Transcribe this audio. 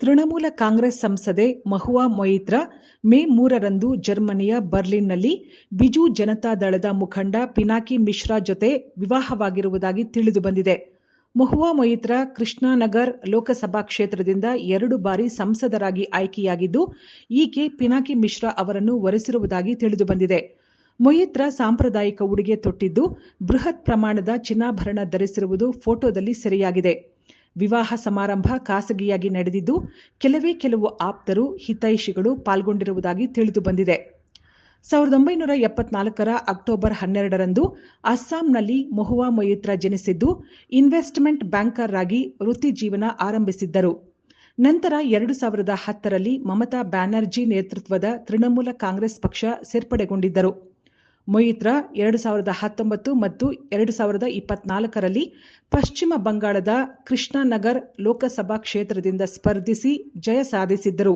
ತೃಣಮೂಲ ಕಾಂಗ್ರೆಸ್ ಸಂಸದೆ ಮಹುವಾ ಮೊಯಿತ್ರಾ ಮೇ ಮೂರರಂದು ಜರ್ಮನಿಯ ಬರ್ಲಿನ್ನಲ್ಲಿ ಬಿಜು ಜನತಾದಳದ ಮುಖಂಡ ಪಿನಾಕಿ ಮಿಶ್ರಾ ಜೊತೆ ವಿವಾಹವಾಗಿರುವುದಾಗಿ ತಿಳಿದು ಬಂದಿದೆ. ಮಹುವಾ ಮೊಯಿತ್ರಾ ಕೃಷ್ಣಾನಗರ್ ಲೋಕಸಭಾ ಕ್ಷೇತ್ರದಿಂದ ಎರಡು ಬಾರಿ ಸಂಸದರಾಗಿ ಆಯ್ಕೆಯಾಗಿದ್ದು, ಈಕೆ ಪಿನಾಕಿ ಮಿಶ್ರಾ ಅವರನ್ನು ಒರೆಸಿರುವುದಾಗಿ ತಿಳಿದು ಬಂದಿದೆ. ಮೊಯಿತ್ರಾ ಸಾಂಪ್ರದಾಯಿಕ ಉಡುಗೆ ತೊಟ್ಟಿದ್ದು, ಬೃಹತ್ ಪ್ರಮಾಣದ ಚಿನ್ನಾಭರಣ ಧರಿಸಿರುವುದು ಫೋಟೋದಲ್ಲಿ ಸೆರೆಯಾಗಿದೆ. ವಿವಾಹ ಸಮಾರಂಭ ಖಾಸಗಿಯಾಗಿ ನಡೆದಿದ್ದು, ಕೆಲವೇ ಕೆಲವು ಆಪ್ತರು, ಹಿತೈಷಿಗಳು ಪಾಲ್ಗೊಂಡಿರುವುದಾಗಿ ತಿಳಿದು ಬಂದಿದೆ. ಸಾವಿರದ ಒಂಬೈನೂರ ಎಪ್ಪತ್ನಾಲ್ಕರ ಅಕ್ಟೋಬರ್ ಹನ್ನೆರಡರಂದು ಅಸ್ಸಾಂನಲ್ಲಿ ಮೊಹುವಾ ಮೊಯಿತ್ರಾ ಜನಿಸಿದ್ದು, ಇನ್ವೆಸ್ಟ್ಮೆಂಟ್ ಬ್ಯಾಂಕರ್ ಆಗಿ ವೃತ್ತಿ ಜೀವನ ಆರಂಭಿಸಿದ್ದರು. ನಂತರ ಎರಡು ಸಾವಿರದ ಹತ್ತರಲ್ಲಿ ಮಮತಾ ಬ್ಯಾನರ್ಜಿ ನೇತೃತ್ವದ ತೃಣಮೂಲ ಕಾಂಗ್ರೆಸ್ ಪಕ್ಷ ಸೇರ್ಪಡೆಗೊಂಡಿದ್ದರು. ಮೊಯಿತ್ರಾ ಎರಡು ಸಾವಿರದ ಹತ್ತೊಂಬತ್ತು ಮತ್ತು ಎರಡು ಸಾವಿರದ ಇಪ್ಪತ್ನಾಲ್ಕರಲ್ಲಿ ಪಶ್ಚಿಮ ಬಂಗಾಳದ ಕೃಷ್ಣಾನಗರ್ ಲೋಕಸಭಾ ಕ್ಷೇತ್ರದಿಂದ ಸ್ಪರ್ಧಿಸಿ ಜಯ ಸಾಧಿಸಿದ್ದರು.